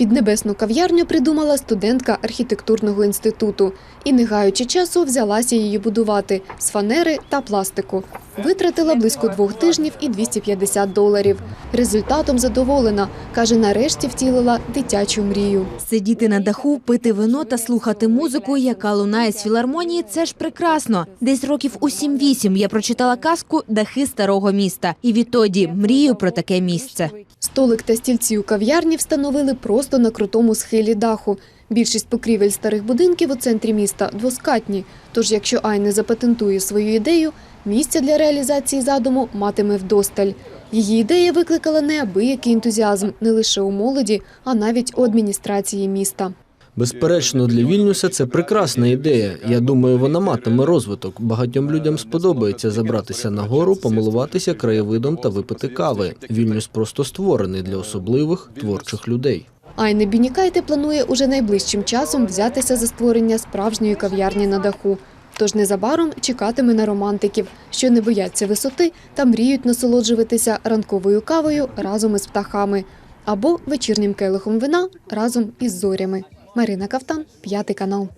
Піднебесну кав'ярню придумала студентка архітектурного інституту і, не гаючи часу, взялася її будувати з фанери та пластику. Витратила близько двох тижнів і 250 доларів. Результатом задоволена. Каже, нарешті втілила дитячу мрію. Сидіти на даху, пити вино та слухати музику, яка лунає з філармонії, це ж прекрасно. Десь років у 7-8 я прочитала казку Дахи старого міста. І відтоді мрію про таке місце. Столик та стільці у кав'ярні встановили просто на крутому схилі даху. Більшість покрівель старих будинків у центрі міста двоскатні. Тож, якщо Айне запатентує свою ідею, місця для реалізації задуму матиме вдосталь. Її ідея викликала неабиякий ентузіазм не лише у молоді, а навіть у адміністрації міста. Безперечно, для Вільнюса це прекрасна ідея. Я думаю, вона матиме розвиток. Багатьом людям сподобається забратися на гору, помилуватися краєвидом та випити кави. Вільнюс просто створений для особливих творчих людей. Айне Бінікайте планує уже найближчим часом взятися за створення справжньої кав'ярні на даху. Тож незабаром чекатиме на романтиків, що не бояться висоти та мріють насолоджуватися ранковою кавою разом із птахами або вечірнім келихом вина разом із зорями. Марина Кавтан, п'ятий канал.